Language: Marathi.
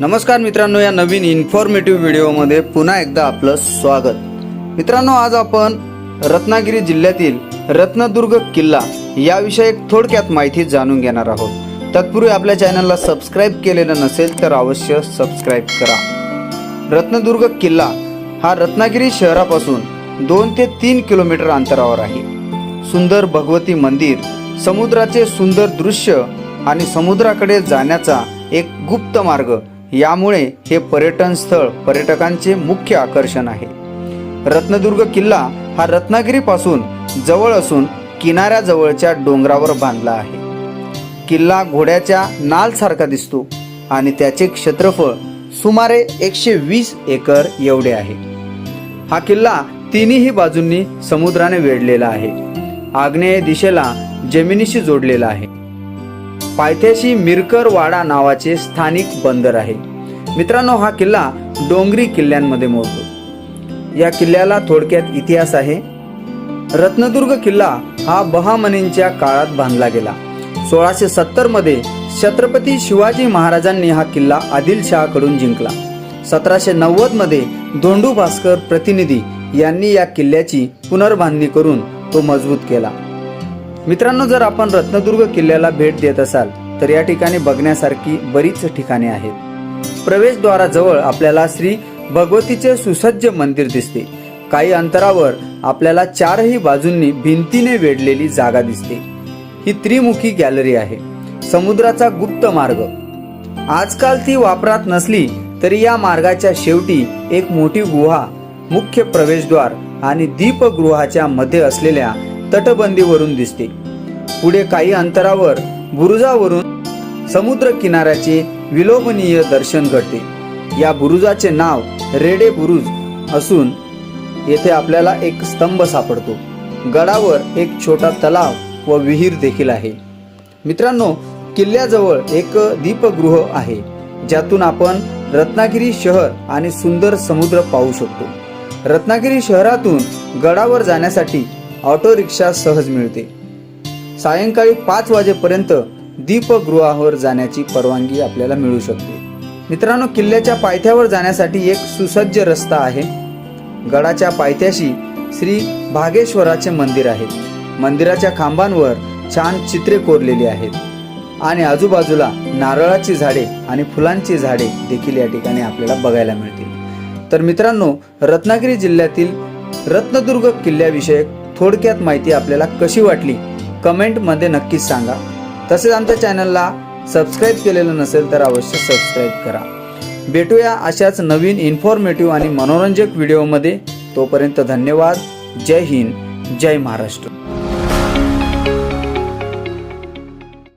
नमस्कार मित्रांनो या नवीन इन्फॉर्मेटिव्ह व्हिडिओमध्ये पुन्हा एकदा आपलं स्वागत. मित्रांनो आज आपण रत्नागिरी जिल्ह्यातील रत्नदुर्ग किल्ला याविषयी थोडक्यात माहिती जाणून घेणार आहोत. तत्पूर्वी आपल्या चॅनलला सबस्क्राईब केलेलं नसेल तर अवश्य सबस्क्राईब करा. रत्नदुर्ग किल्ला हा रत्नागिरी शहरापासून दोन ते तीन किलोमीटर अंतरावर आहे. सुंदर भगवती मंदिर समुद्राचे सुंदर दृश्य आणि समुद्राकडे जाण्याचा एक गुप्त मार्ग यामुळे हे पर्यटन स्थळ पर्यटकांचे मुख्य आकर्षण आहे. रत्नदुर्ग किल्ला हा रत्नागिरीपासून जवळ असून किनाऱ्याजवळच्या डोंगरावर बांधला आहे. किल्ला घोड्याच्या नालसारखा दिसतो आणि त्याचे क्षेत्रफळ सुमारे एकशे वीस एकर एवढे आहे. हा किल्ला तिन्ही बाजूंनी समुद्राने वेढलेला आहे. आग्नेय दिशेला जमिनीशी जोडलेला आहे. पायथ्याशी मिरकर वाडा नावाचे स्थानिक बंदर आहे. मित्रांनो हा किल्ला डोंगरी किल्ल्यांमध्ये मोडतो. या किल्ल्याला थोडक्यात इतिहास आहे. रत्नदुर्ग किल्ला हा बहामनींच्या काळात बांधला गेला. सोळाशे सत्तरमध्ये छत्रपती शिवाजी महाराजांनी हा किल्ला आदिलशहाकडून जिंकला. सतराशे नव्वदमध्ये धोंडू भास्कर प्रतिनिधी यांनी या किल्ल्याची पुनर्बांधणी करून तो मजबूत केला. मित्रांनो जर आपण रत्नदुर्ग किल्ल्याला भेट देत असाल तर या ठिकाणी बघण्यासारखी बरीच ठिकाणे आहेत. प्रवेशद्वाराजवळ आपल्याला श्री भगवतीचे सुसज्ज मंदिर दिसते. काही अंतरावर आपल्याला चारही बाजूंनी भिंतीने वेढलेली जागा दिसते. ही त्रिमुखी गॅलरी आहे. समुद्राचा गुप्त मार्ग. आजकाल ती वापरात नसली तरी या मार्गाच्या शेवटी एक मोठी गुहा मुख्य प्रवेशद्वार आणि दीपगृहाच्या मध्ये असलेल्या तटबंदीवरून दिसते. पुढे काही अंतरावर बुरुजावरून समुद्र किनाऱ्याचे विलोभनीय दर्शन घडते. या बुरुजाचे नाव रेडे बुरुज असून येथे आपल्याला एक स्तंभ सापडतो. गडावर एक छोटा तलाव व विहीर देखील आहे. मित्रांनो किल्ल्याजवळ एक दीपगृह आहे ज्यातून आपण रत्नागिरी शहर आणि सुंदर समुद्र पाहू शकतो. रत्नागिरी शहरातून गडावर जाण्यासाठी ऑटो रिक्षा सहज मिळते. सायंकाळी पाच वाजेपर्यंत दीपगृहावर जाण्याची परवानगी आपल्याला मिळू शकते. मित्रांनो किल्ल्याच्या पायथ्यावर जाण्यासाठी एक सुसज्ज रस्ता आहे. गडाच्या पायथ्याशी श्री भागेश्वराचे मंदिर आहे. मंदिराच्या खांबांवर छान चित्रे कोरलेली आहेत. आणि आजूबाजूला नारळाची झाडे आणि फुलांची झाडे देखील या ठिकाणी आपल्याला बघायला मिळतील. तर मित्रांनो रत्नागिरी जिल्ह्यातील रत्नदुर्ग किल्ल्याविषयक थोडक्यात माहिती आपल्याला कशी वाटली कमेंटमध्ये नक्कीच सांगा. तसेच आमच्या चॅनलला सबस्क्राईब केलेलं नसेल तर अवश्य सबस्क्राईब करा. भेटूया अशाच नवीन इन्फॉर्मेटिव्ह आणि मनोरंजक व्हिडिओमध्ये तोपर्यंत धन्यवाद. जय हिंद. जय महाराष्ट्र.